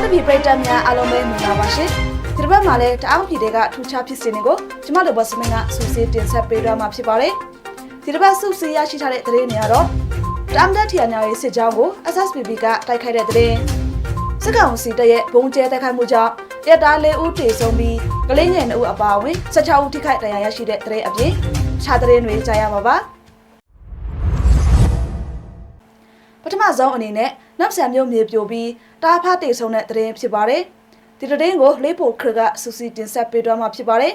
ပြည်ပြည်တမ်းများအားလုံးပဲမင်္ဂလာပါရှင်ဒီတစ်ပတ်မှာလည်းတအောင်းပြည်တွေကထူးခြားဖြစ်စဉ်တွေကိုကျမတို့ဘော့စမင်းကစူးစီးတင်ဆက်ပေးသွားမှာဖြစ်ပါတယ်ဒီတစ်ပတ်စုစည်းရရှိထားတဲ့သတင်းတွေကတော့တမ်ဒတ်ထီယာညာရဲ့စစ်ကြောင်းကို SSPB ကတိုက်ခိုက်တဲ့သတင်းစစ်ကောင်စီတပ်ရဲ့ဘုံကျဲတိုက်ခိုက်မှုကြောင့်ရက်သား၄ဦးတေဆုံးပြီးကလေးငယ်2ဦးအပါအဝင်16ဦးထိခိုက်ဒဏ်ရာရရှိတဲ့သတင်းအပြင်ခြားသတင်းတွေကြားရမှာပါပ မဆုံးအနေနဲ့နပ်ဆန်မျိုးမြေပြိုပြီးတားဖားတေဆုံးတဲ့သတင်းဖြစ်ပါတယ်။ဒီသတင်းကိုလေးဖို့ခရကစူစီတင်ဆက်ပေးသွားမှာဖြစ်ပါတယ်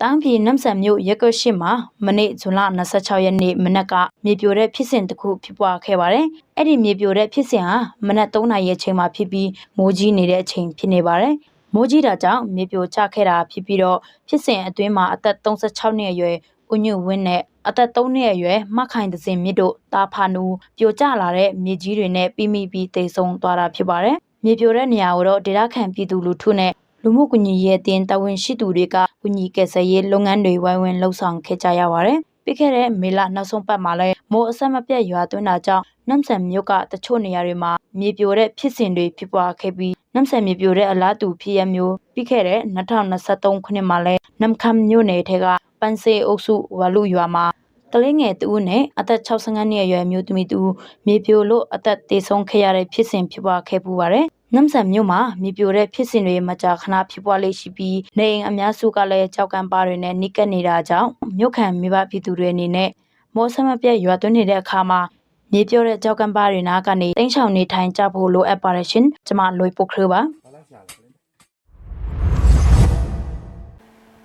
တန်းပြည်နမ်ဆန်မြို့ရက်ကွက်ရှိမှာမနေ့ဇွန်လ26ရက်နေ့မနက်ကမြေပြိုတဲ့ဖြစ်စဉ်တစ်ခုဖြစ်ပွားခဲ့ပါတယ်။အဲ့ဒီမြေပြိုတဲ့ဖြစ်စဉ်ဟာမနက်3နာရီအချိန်မှာဖြစ်ပြီးမိုးကြီးနေတဲ့အချိန်ဖြစ်နေပါတယ်။မိုးကြီးတာကြောင့်မြေပြိုကျခဲ့တာဖြစ်ပြီးတော့ဖြစ်စဉ်အတွင်းမှာအသက်36နှစ်အရွယ် ဦးညွန့်ဝင်းနဲ့အသက်3နှစ်အရွယ်မခိုင်တစင်မြစ်တို့တာဖာနူပြိုကျလာတဲ့မြေကြီးတွေနဲ့ပြီးမိပြီးတိတ်ဆုံးသွားတာဖြစ်ပါတယ်။မြေပြိုတဲ့နေရာကိုတော့ဒေသခံပြည်သူလူထုနဲ့လူမှုကွန်ရက်ရဲ့တင်တဝန်ရှိသူတွေကကွန်ကြီးကယ်ဆယ်ရေးလုပ်ငန်းတွေဝိုင်းဝန်းလှုပ်ဆောင်ခဲ့ကြရပါတယ်။ပြီးခဲ့တဲ့မေလနောက်ဆုံးပတ်မှာလည်းမိုးအဆက်မပြတ်ရွာသွန်းတာကြောင့်နမ်ဆန်မြို့ကတချို့နေရာတွေမှာမြေပြိုတဲ့ဖြစ်စဉ်တွေဖြစ်ပွားခဲ့ပြီး နမ်ဆန်မြေပြိုတဲ့အလားတူဖြစ်ရမျိုးပြီးခဲ့တဲ့2023ခုနှစ်မှာလည်းနမ်ခမ်မြို့နယ်ထဲကပန်းစေအုပ်စုဝါလူရွာမှာကလေးငယ်တူနဲ့အသက်65နှစ်အရွယ်မျိုးသမီးတူမြေပြိုလို့အသက်သေဆုံးခဲ့ရတဲ့ဖြစ်စဉ်ဖြစ်ပွားခဲ့ပူပါတယ်။နမ်ဆန်မြို့မှာမြေပြိုတဲ့ဖြစ်စဉ်တွေမကြာခဏဖြစ်ပွားလေးရှိပြီးနေအိမ်အများစုကလည်းကြောက်ကံပါတွေနဲ့နှိကက်နေတာကြောင့်မြို့ခံမိဘပြည်သူတွေအနေနဲ့မောဆမပြတ်ရွာသွန်းနေတဲ့အခါမှာ မြေပြိုတဲ့ကြောက်ကံပါတွေနားကနေတိန့်ချောင်နေထိုင်ကြဖို့လိုအပ်ပါတယ်ရှင်။ကျွန်မလွေပုတ်ခရပါ။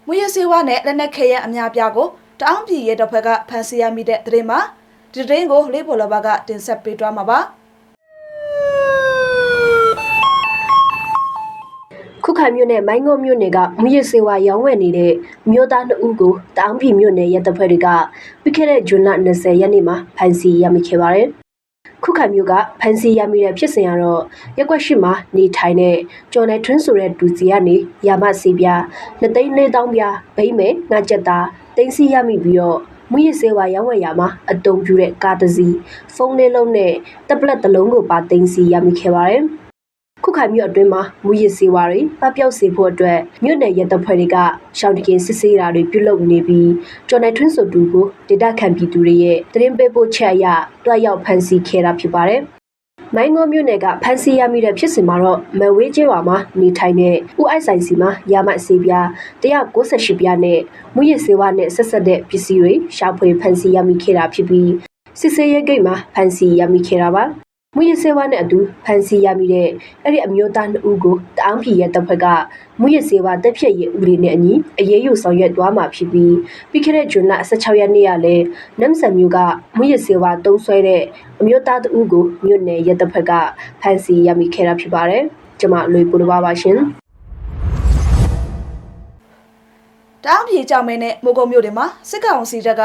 မွေရစေဝါနဲ့လက်နက်ခဲယံအများပြားကိုတအောင်းပြည်ရဲတပ်ဖွဲ့ကဖမ်းဆီးရမိတဲ့သတင်းမှာဒီသတင်းကိုလေးဖို့လောဘကတင်ဆက်ပေးသွားမှာပါ ခုခိုင်မြို့နယ်မိုင်းငုံမြို့နယ်ကမူရစေဝါရောင်းဝယ်နေတဲ့မြို့သားနှစ်ဦးကိုတအောင်းပြည်မြို့နယ်ရဲတပ်ဖွဲ့တွေကပြီးခဲ့တဲ့ဇွန်လ20ရက်နေ့မှာဖမ်းဆီးရမိခဲ့ပါတယ်။ခုခိုင်မြို့ကဖမ်းဆီးရမိတဲ့ဖြစ်စဉ်ကတော့ရက်ွက်ရှိမှာနေထိုင်တဲ့ကျော်နယ်ထွန်းဆိုတဲ့ဒူစီကနေရာမစီပြားနှစ်သိန်းလေးတောင်းပြားဘိမ့်မဲငါကြက်သားတင်းစီရမိပြီးတော့မူရစေဝါရောင်းဝယ်ရမှာအတုံးပြတဲ့ကားတစ်စီးဖုန်းလေးလုံးနဲ့တက်ပလက်တစ်လုံးကိုပါတင်းစီရမိခဲ့ပါတယ်။ ခုခိုင်မြို့အတွင်းမှာမူရစ်စေဝါတွေပပျောက်စေဖို့အတွက်မြို့နယ်ရဲတပ်ဖွဲ့တွေကရှောင်းတကင်စစ်ဆေးတာတွေပြုလုပ်နေပြီးကျော်နယ်ထွန်းဆိုတူကိုဒေတာခံပြည်သူတွေရဲ့တရင်ပေးပို့ချက်အရတွားရောက်ဖမ်းဆီးခဲ့တာဖြစ်ပါတယ်။မိုင်းငေါမြို့နယ်ကဖမ်းဆီးရမိတဲ့ဖြစ်စဉ်မှာတော့မဝေးကျေးရွာမှာနေထိုင်တဲ့ဦးအိုက်ဆိုင်စီမှာရာမစေပြား198ပြားနဲ့မူရစ်စေဝါနဲ့ဆက်ဆက်တဲ့ပစ္စည်းတွေရှာဖွေဖမ်းဆီးရမိခဲ့တာဖြစ်ပြီးစစ်ဆေးရေးဂိတ်မှာဖမ်းဆီးရမိခဲ့တာပါ။ မူရစေဝါနဲ့အတူဖန်စီရမိတဲ့အဲ့ဒီအမျိုးသားနှစ်ဦးကိုတအောင်းပြည်ရဲ့တပ်ဖွဲ့ကမူရစေဝါတက်ဖြတ်ရေးဥပဒေနဲ့အညီအရေးယူဆောင်ရွက်သွားမှာဖြစ်ပြီးပြီးခဲ့တဲ့ဇွန်လ16ရက်နေ့ကလည်းနမ်ဆန်မျိုးကမူရစေဝါတုံးဆွဲတဲ့အမျိုးသားတဦးကိုမြို့နယ်ရဲတပ်ဖွဲ့ကဖန်စီရမိခဲ့တာဖြစ်ပါတယ်ကျွန်မလွေပူတော်ပါရှင်။တအောင်းပြည်ကြောင်မဲနဲ့မိုးကုံမြို့တွေမှာစစ်ကောင်စီတပ်က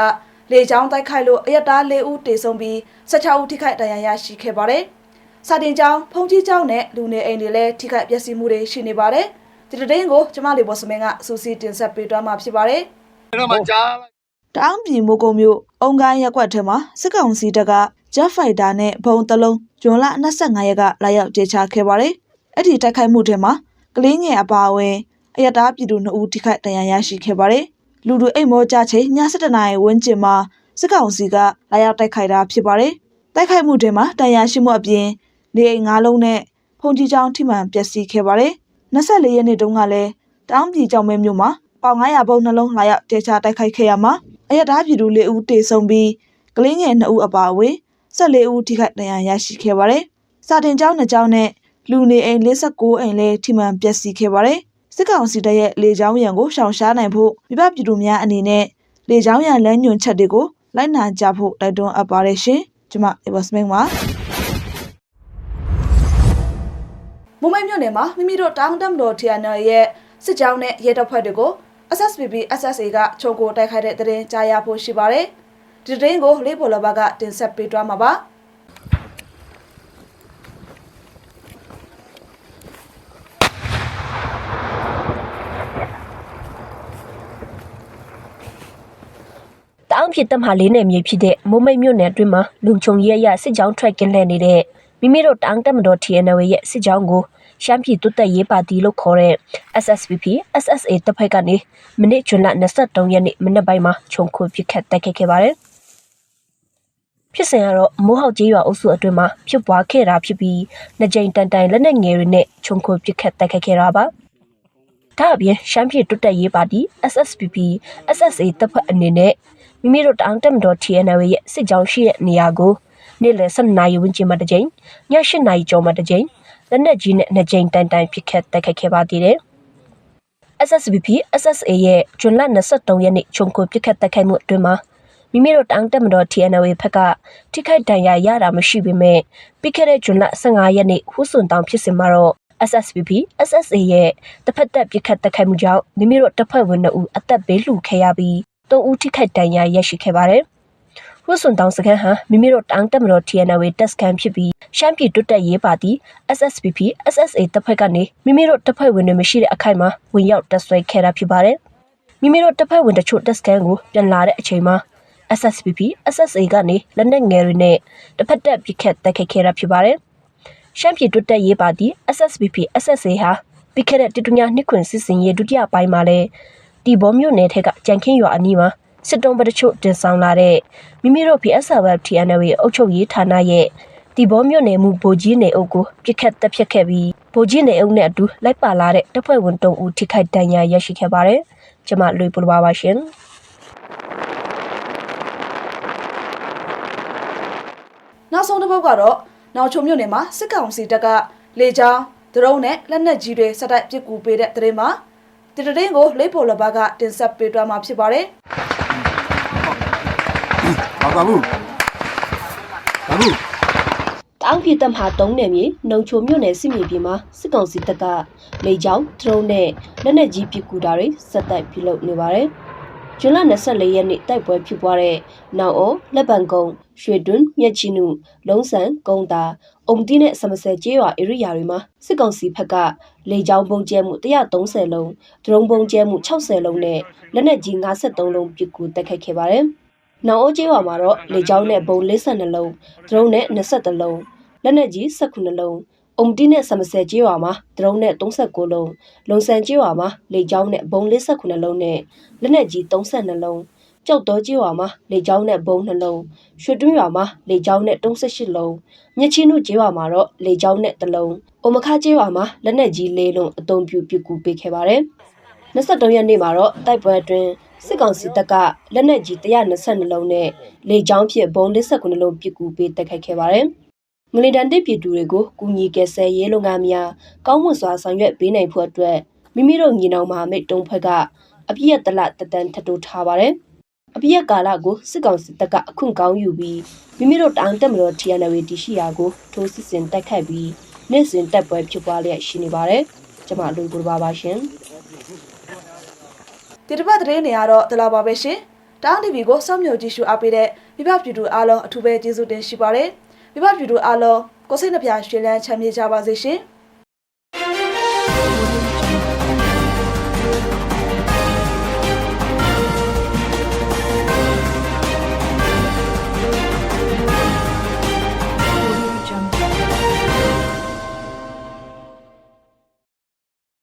လေကြောင်းတိုက်ခိုက်လို့အရက်သား၄ဦးတေဆုံးပြီး16ဦးထိခိုက်ဒဏ်ရာရရှိခဲ့ပါတယ်။စာတင်ကျောင်းဖုန်ကြီးကျောင်းနဲ့လူနေအိမ်တွေလည်းထိခိုက်ပျက်စီးမှုတွေရှိနေပါတယ်။ဒီသတင်းကိုကျမလေးဘော့စမင်းကစူစီတင်ဆက်ပေးသွားမှာဖြစ်ပါတယ်။တော့မှကြားလိုက်တအောင်းပြည်မိုးကုံမြို့အုံကိုင်းရက်ကွက်ထဲမှာစစ်ကောင်စီတပ်ကဂျက်ဖိုက်တာနဲ့ဘုံတလုံးဂျွန်လ25ရက်ကလာရောက်ကြေချခဲ့ပါတယ်။အဲ့ဒီတိုက်ခိုက်မှုထဲမှာကလေးငယ်အပါအဝင်အရတားပြည်သူ2ဦးထိခိုက်ဒဏ်ရာရရှိခဲ့ပါတယ်။ လူလူအိမ်မောကြချိန်ည7:00နာရီဝန်းကျင်မှာစစ်ကောင်စီကလာရောက်တိုက်ခိုက်တာဖြစ်ပါတယ်။တိုက်ခိုက်မှုထဲမှာတန်ရာရှိမှုအပြင်နေအိမ်၅လုံးနဲ့ဖုန်ကြီးချောင်းထိမှန်ပျက်စီးခဲ့ပါတယ်။24ရက်နေ့တုန်းကလည်းတောင်းပြည်ကြောင်မဲမြို့မှာပေါင်900ဘုံနှလုံးလာရောက်တေချာတိုက်ခိုက်ခဲ့ရမှာအရတားပြည်သူ၄ဦးတေဆုံးပြီးကလေးငယ်2ဦးအပါအဝင်14ဦးထိခိုက်ဒဏ်ရာရရှိခဲ့ပါတယ်။စာတင်ကျောင်းနှစ်ကျောင်းနဲ့လူနေအိမ်56အိမ်လည်းထိမှန်ပျက်စီးခဲ့ပါတယ်။ စစ်ကောင်စီတပ်ရဲ့လေကြောင်းရန်ကိုရှောင်ရှားနိုင်ဖို့မိဘပြည်သူများအနေနဲ့လေကြောင်းရန်လမ်းညွှန်ချက်တွေကိုလိုက်နာကြဖို့တိုက်တွန်းအပ်ပါတယ်ရှင်။ကျွန်မအေဝတ်စမင်းပါ။မုံမိုင်းမြို့နယ်မှာမိမိတို့တောင်းတမ်တော်ထီယာနယ်ရဲ့စစ်ကြောင်းနဲ့ရဲတပ်ဖွဲ့တွေကို SSPB SSA ကချုံကိုတိုက်ခိုက်တဲ့တဲ့ရင်ကြားရဖို့ရှိပါတယ်။ဒီတဲ့ရင်ကိုလေးပေါ်လဘကတင်ဆက်ပေးသွားမှာပါ။ တအောင်းဖြစ်တပ်မဟာလေးနယ်မြေဖြစ်တဲ့မိုးမိတ်မြို့နယ်အတွင်းမှာလုံခြုံရေးအရစစ်ကြောင်းထရက်ကင်းလှည့်နေတဲ့မိမိတို့တအောင်တက်မတော် TNL ရဲ့စစ်ကြောင်းကိုရှမ်းပြည်တွတ်တက်ရေးပါတီလို့ခေါ်တဲ့ SSPP SSA တပ်ဖွဲ့ကနေမိနစ်ဂျွန်လ23ရက်နေ့မနေ့ပိုင်းမှာခြုံခိုပစ်ခတ်တိုက်ခိုက်ခဲ့ပါတယ်ဖြစ်စဉ်ကတော့မိုးဟောက်ကျေးရွာအုပ်စုအတွင်းမှာဖြစ်ပွားခဲ့တာဖြစ်ပြီးနှစ်ကြိမ်တန်တိုင်လက်နက်ငယ်တွေနဲ့ခြုံခိုပစ်ခတ်တိုက်ခိုက်ခဲ့တာပါဒါအပြင်ရှမ်းပြည်တွတ်တက်ရေးပါတီ SSPP SSA တပ်ဖွဲ့အနေနဲ့ မိမိတို့တအောင်တက်မတော် TNL ရဲ့စစ်ကြောင်းရှိတဲ့နေရာကိုနေ့လယ်12နာရီဝန်းကျင်မှာတစ်ကြိမ်ည8နာရီကျော်မှာတစ်ကြိမ်လက်နက်ကြီးနဲ့နှစ်ကြိမ်တန်တိုင်ပစ်ခတ်တိုက်ခိုက်ခဲ့ပါသေးတယ် SSBP SSA ရဲ့ဂျွန်လ23ရက်နေ့ခြုံကိုပစ်ခတ်တိုက်ခိုက်မှုအတွင်းမှာမိမိတို့တောင်တက်မတော် TNL ဘက်ကထိခိုက်ဒဏ်ရာရတာမရှိပေမဲ့ပြီးခဲ့တဲ့ဂျွန်လ15ရက်နေ့ဟူးစွန်တောင်ဖြစ်စဉ်မှာတော့ SSBP SSA ရဲ့တစ်ဖက်သက်ပစ်ခတ်တိုက်ခိုက်မှုကြောင့်မိမိတို့တပ်ဖွဲ့ဝင်2ဦးအသက်ဘေးလှူခဲ့ရပြီး 3ဦးထိခိုက်ဒဏ်ရာရရှိခဲ့ပါတယ်ဟူးစွန်တောင်စခန်းဟာမိမိတို့တောင်တက်မတော် TNL တပ်စခန်းဖြစ်ပြီးရှမ်းပြည်တွတ်တက်ရေးပါတီ SSPP SSA တပ်ဖွဲ့ကနေမိမိတို့တပ်ဖွဲ့ဝင်တွေမရှိတဲ့အခိုက်မှာဝင်ရောက်တပ်ဆွဲခဲ့တာဖြစ်ပါတယ်။မိမိတို့တပ်ဖွဲ့ဝင်တချို့တပ်စခန်းကိုပြန်လာတဲ့အချိန်မှာ SSPP SSA ကနေလက်နက်ငယ်တွေနဲ့တစ်ဖက်သက်ပစ်ခတ်တိုက်ခိုက်ခဲ့တာဖြစ်ပါတယ်။ရှမ်းပြည်တွတ်တက်ရေးပါတီ SSPP SSA ဟာပြီးခဲ့တဲ့တတူညာနှစ်ခွင်စစ်စင်ရေးဒုတိယပိုင်းမှာလဲ တီဘောမြို့နယ်ထက်ကကြံခင်းရွာအနီးမှာစစ်တုံးပတချို့တင်ဆောင်လာတဲ့မိမိတို့ PSRF TNL ရဲ့အုပ်ချုပ်ရေးဌာနရဲ့တီဘောမြို့နယ်မှုဗိုလ်ကြီးနေအုပ်ကိုပြစ်ခတ်တက်ဖြတ်ခဲ့ပြီးဗိုလ်ကြီးနေအုပ်နဲ့အတူလိုက်ပါလာတဲ့တပ်ဖွဲ့ဝင်တုံးဦးထိခိုက်ဒဏ်ရာရရှိခဲ့ပါတယ်။ကျွန်မလွေပူပါပါရှင်။နောက်ဆုံးတစ်ပုတ်ကတော့နောက်ချုံမြို့နယ်မှာစစ်ကောင်စီတပ်ကလေကြောင်းဒရုန်းနဲ့လက်နက်ကြီးတွေစတိုက်ပစ်ကူပေးတဲ့တရင်မှာ ဒီတရင်ကိုလိပ်ပေါ်လဘကတင်ဆက်ပေးသွားမှာဖြစ်ပါတယ်ဘာဘာဘူးဘာဘူးတောင်ပြည်တပ်မဟာ3နယ်မြေနှုံချိုမြို့နယ်စစ်မြေပြင်မှာစစ်ကောင်စီတပ်ကလေကြောင်းဒရုန်းနဲ့လက်နက်ကြီးပစ်ကူတာတွေစက်တိုက်ပြုလုပ်နေပါတယ်။ ဂျွန်လ24ရက်နေ့တိုက်ပွဲဖြစ်ပွားတဲ့နောက်အောလက်ပံကုန်းရွှေတွန်းမြက်ချီနုလုံးဆန်ကုန်းတာအုံတီနဲ့စမစဲကျေးရွာဧရိယာတွေမှာစစ်ကောင်စီဘက်ကလေကြောင်းပုံကျဲမှု130လုံးဒရုန်းပုံကျဲမှု60လုံးနဲ့လက်နက်ကြီး53လုံးပစ်ကူတိုက်ခိုက်ခဲ့ပါတယ်။နောက်အိုးကျေးရွာမှာတော့လေကြောင်းနဲ့ဘုံ52လုံးဒရုန်းနဲ့23လုံးလက်နက်ကြီး18လုံး အုံတီနဲ့ဆမစဲကျေးရွာမှာဒရုန်းနဲ့39လုံးလုံဆန်ကျေးရွာမှာလေကြောင်းနဲ့ဘုံ48လုံးနဲ့လက်နက်ကြီး32လုံးကြောက်တော်ကျေးရွာမှာလေကြောင်းနဲ့ဘုံ2လုံးရွှေတွင်းရွာမှာလေကြောင်းနဲ့38လုံးမြချင်းတို့ကျေးရွာမှာတော့လေကြောင်းနဲ့1လုံးအိုမခကျေးရွာမှာလက်နက်ကြီး၄လုံးအုံပြုပစ်ကူပေးခဲ့ပါတယ်23ရက်နေ့မှာတော့တိုက်ပွဲအတွင်းစစ်ကောင်စီတပ်ကလက်နက်ကြီး122လုံးနဲ့လေကြောင်းဖြင့်ဘုံ49လုံးပစ်ကူပေးတိုက်ခိုက်ခဲ့ပါတယ်။ ငလင်တန်တစ်ပြည်သူတွေကိုကူညီကယ်ဆယ်ရေးလုပ်ငန်းများကောင်းမွန်စွာဆောင်ရွက်ပေးနိုင်ဖို့အတွက်မိမိတို့ညီနောင်မဟာမိတ်တုံးဖက်ကအပြည့်အတလတတန်ထပ်တိုးထားပါတယ်။အပြည့်ကာလကိုစစ်ကောင်စီတပ်ကအခွင့်ကောင်းယူပြီးမိမိတို့တောင်တက်မတော် TNL တရှိရာကိုထိုးစစ်ဆင်တိုက်ခိုက်ပြီးနေ့စဉ်တက်ပွဲဖြစ်ပွားလျက်ရှိနေပါတယ်။ကျွန်မလူကူပါပါရှင်။ဒီတစ်ပတ်သတင်းတွေကတော့ဒီလောက်ပါပဲရှင်တောင်း TV ကိုစောင့်မျှော်ကြည့်ရှုအားပေးတဲ့မိဘပြည်သူအားလုံးအထူးပဲကျေးဇူးတင်ရှိပါတယ် မိဘပြည်သူအားလုံးကိုစိတ်နှပြရွှင်လန်းချမ်းမြေ့ကြပါစေရှင်